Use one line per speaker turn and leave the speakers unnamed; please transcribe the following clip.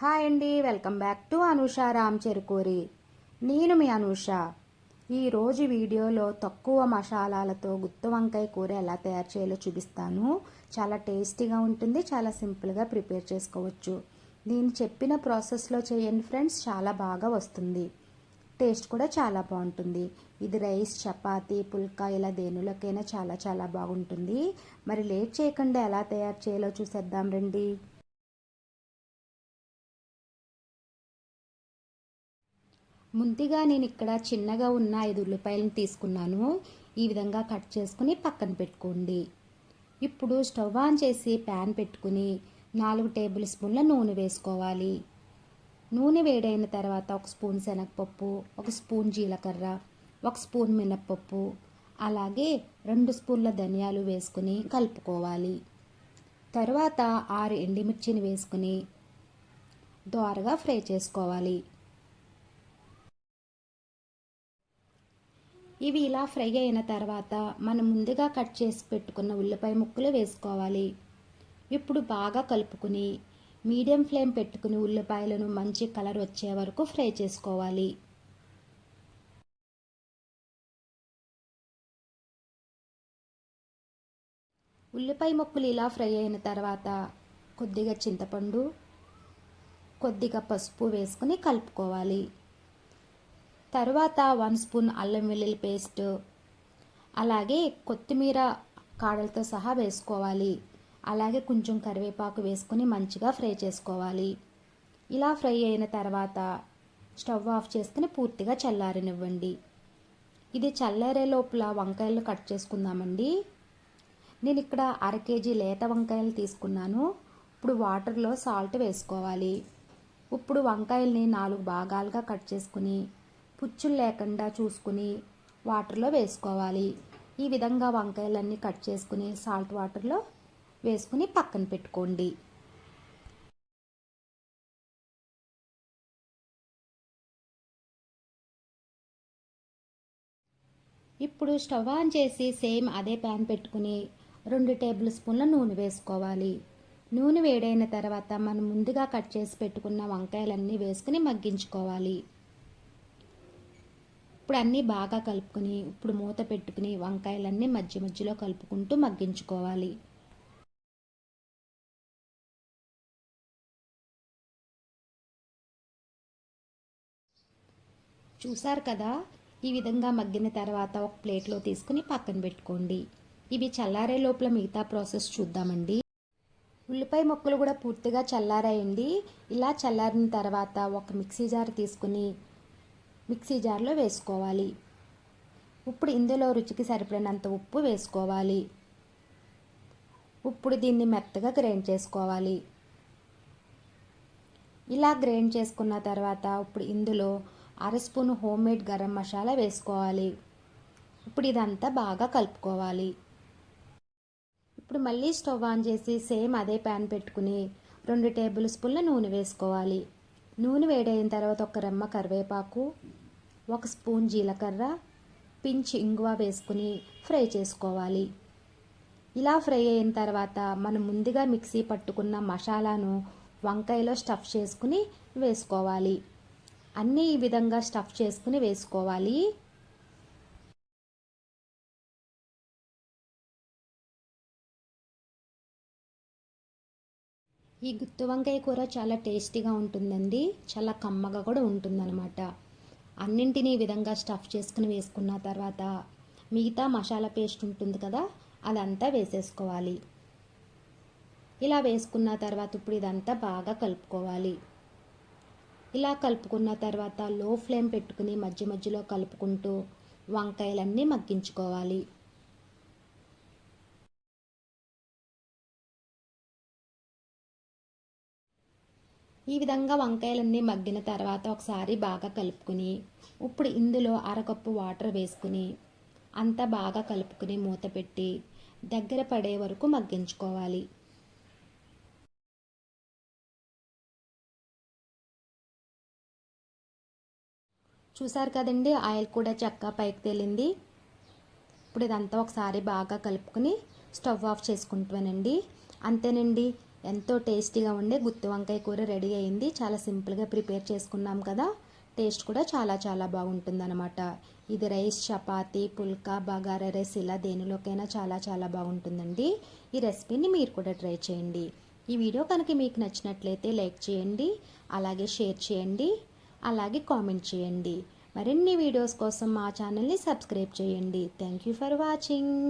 Hi అండి welcome back to Anusha Ram Cherukuri. నేను మీ అనూష. ఈరోజు వీడియోలో తక్కువ మసాలాలతో గుత్తు వంకాయ కూర ఎలా తయారు చేయాలో చూపిస్తాను. చాలా టేస్టీగా ఉంటుంది చాలా సింపుల్గా ప్రిపేర్ చేసుకోవచ్చు. నేను చెప్పిన ప్రాసెస్లో చేయండి ఫ్రెండ్స్ చాలా బాగా వస్తుంది. టేస్ట్ కూడా చాలా బాగుంటుంది. ఇది రైస్ చపాతీ పుల్కా ఇలా దేనిలోకైనా చాలా చాలా బాగుంటుంది. మరి లేట్ చేయకుండా ఎలా తయారు చేయాలో చూసేద్దాం రండి. ముందుగా నేను ఇక్కడ చిన్నగా ఉన్న ఐదు ఉల్లిపాయలను తీసుకున్నాను. ఈ విధంగా కట్ చేసుకుని పక్కన పెట్టుకోండి. ఇప్పుడు స్టవ్ ఆన్ చేసి ప్యాన్ పెట్టుకుని నాలుగు టేబుల్ స్పూన్ల నూనె వేసుకోవాలి. నూనె వేడైన తర్వాత ఒక స్పూన్ శనగపప్పు ఒక స్పూన్ జీలకర్ర ఒక స్పూన్ మినప్పప్పు అలాగే రెండు స్పూన్ల ధనియాలు వేసుకుని కలుపుకోవాలి. తర్వాత ఆరు ఎండిమిర్చిని వేసుకుని దోరగా ఫ్రై చేసుకోవాలి. ఇవి ఇలా ఫ్రై అయిన తర్వాత మనం ముందుగా కట్ చేసి పెట్టుకున్న ఉల్లిపాయ ముక్కలు వేసుకోవాలి. ఇప్పుడు బాగా కలుపుకుని మీడియం ఫ్లేమ్ పెట్టుకుని ఉల్లిపాయలను మంచి కలర్ వచ్చే వరకు ఫ్రై చేసుకోవాలి. ఉల్లిపాయ ముక్కలు ఇలా ఫ్రై అయిన తర్వాత కొద్దిగా చింతపండు కొద్దిగా పసుపు వేసుకుని కలుపుకోవాలి. తర్వాత వన్ స్పూన్ అల్లం వెల్లుల్లి పేస్ట్ అలాగే కొత్తిమీర కాడలతో సహా వేసుకోవాలి. అలాగే కొంచెం కరివేపాకు వేసుకుని మంచిగా ఫ్రై చేసుకోవాలి. ఇలా ఫ్రై అయిన తర్వాత స్టవ్ ఆఫ్ చేసుకుని పూర్తిగా చల్లారనివ్వండి. ఇది చల్లారే లోపల వంకాయలు కట్ చేసుకుందామండి. నేను ఇక్కడ అర కేజీ లేత వంకాయలు తీసుకున్నాను. ఇప్పుడు వాటర్లో సాల్ట్ వేసుకోవాలి. ఇప్పుడు వంకాయల్ని నాలుగు భాగాలుగా కట్ చేసుకుని పుచ్చులు లేకుండా చూసుకుని వాటర్లో వేసుకోవాలి. ఈ విధంగా వంకాయలన్నీ కట్ చేసుకుని సాల్ట్ వాటర్లో వేసుకుని పక్కన పెట్టుకోండి. ఇప్పుడు స్టవ్ ఆన్ చేసి సేమ్ అదే ప్యాన్ పెట్టుకుని రెండు టేబుల్ స్పూన్ల నూనె వేసుకోవాలి. నూనె వేడైన తర్వాత మనం ముందుగా కట్ చేసి పెట్టుకున్న వంకాయలన్నీ వేసుకుని మగ్గించుకోవాలి. ఇప్పుడు అన్నీ బాగా కలుపుకొని ఇప్పుడు మూత పెట్టుకుని వంకాయలన్నీ మధ్య మధ్యలో కలుపుకుంటూ మగ్గించుకోవాలి. చూసారు కదా? ఈ విధంగా మగ్గిన తర్వాత ఒక ప్లేట్లో తీసుకుని పక్కన పెట్టుకోండి. ఇవి చల్లారే లోపల మిగతా ప్రాసెస్ చూద్దామండి. ఉల్లిపాయ ముక్కలు కూడా పూర్తిగా చల్లారాయండి. ఇలా చల్లారిన తర్వాత ఒక మిక్సీ జార్ తీసుకుని మిక్సీ జార్లో వేసుకోవాలి. ఇప్పుడు ఇందులో రుచికి సరిపడినంత ఉప్పు వేసుకోవాలి. ఇప్పుడు దీన్ని మెత్తగా గ్రైండ్ చేసుకోవాలి. ఇలా గ్రైండ్ చేసుకున్న తర్వాత ఇప్పుడు ఇందులో అర spoon home made garam masala వేసుకోవాలి. ఇప్పుడు ఇదంతా బాగా కలుపుకోవాలి. ఇప్పుడు మళ్ళీ స్టవ్ ఆన్ చేసి సేమ్ అదే ప్యాన్ పెట్టుకుని రెండు టేబుల్ స్పూన్ల నూనె వేసుకోవాలి. నూనె వేడైన తర్వాత ఒక రెమ్మ కరివేపాకు ఒక స్పూన్ జీలకర్ర పించ్ ఇంగువ వేసుకుని ఫ్రై చేసుకోవాలి. ఇలా ఫ్రై అయిన తర్వాత మనం ముందుగా మిక్సీ పట్టుకున్న మసాలాను వంకాయలో స్టఫ్ చేసుకుని వేసుకోవాలి. అన్నీ ఈ విధంగా స్టఫ్ చేసుకుని వేసుకోవాలి. ఈ గుత్తి వంకాయ కూర చాలా టేస్టీగా ఉంటుందండి. చాలా కమ్మగా కూడా ఉంటుందన్నమాట. అన్నింటినీ ఈ విధంగా స్టఫ్ చేసుకుని వేసుకున్న తర్వాత మిగతా మసాలా పేస్ట్ ఉంటుంది కదా అదంతా వేసేసుకోవాలి. ఇలా వేసుకున్న తర్వాత ఇప్పుడు ఇదంతా బాగా కలుపుకోవాలి. ఇలా కలుపుకున్న తర్వాత లో ఫ్లేమ్ పెట్టుకుని మధ్య మధ్యలో కలుపుకుంటూ వంకాయలన్నీ మగ్గించుకోవాలి. ఈ విధంగా వంకాయలన్నీ మగ్గిన తర్వాత ఒకసారి బాగా కలుపుకుని ఇప్పుడు ఇందులో అరకప్పు వాటర్ వేసుకుని అంతా బాగా కలుపుకుని మూత పెట్టి దగ్గర పడే వరకు మగ్గించుకోవాలి. చూసారు కదండి ఆయిల్ కూడా చక్కగా పైకి తేలింది. ఇప్పుడు ఇదంతా ఒకసారి బాగా కలుపుకుని స్టవ్ ఆఫ్ చేసుకుంటానండి అంతేనండి. ఎంతో టేస్టీగా ఉండే గుత్తి వంకాయ కూర రెడీ అయింది. చాలా సింపుల్గా ప్రిపేర్ చేసుకున్నాం కదా. టేస్ట్ కూడా చాలా చాలా బాగుంటుందన్నమాట. ఇది రైస్ చపాతి పుల్కా బగారా రైస్ ఇలా దేనిలోకైనా చాలా చాలా బాగుంటుందండి. ఈ రెసిపీని మీరు కూడా ట్రై చేయండి. ఈ వీడియో కనుక మీకు నచ్చినట్లయితే లైక్ చేయండి అలాగే షేర్ చేయండి అలాగే కామెంట్ చేయండి. మరిన్ని వీడియోస్ కోసం మా ఛానల్ని సబ్స్క్రైబ్ చేయండి. Thank you for watching.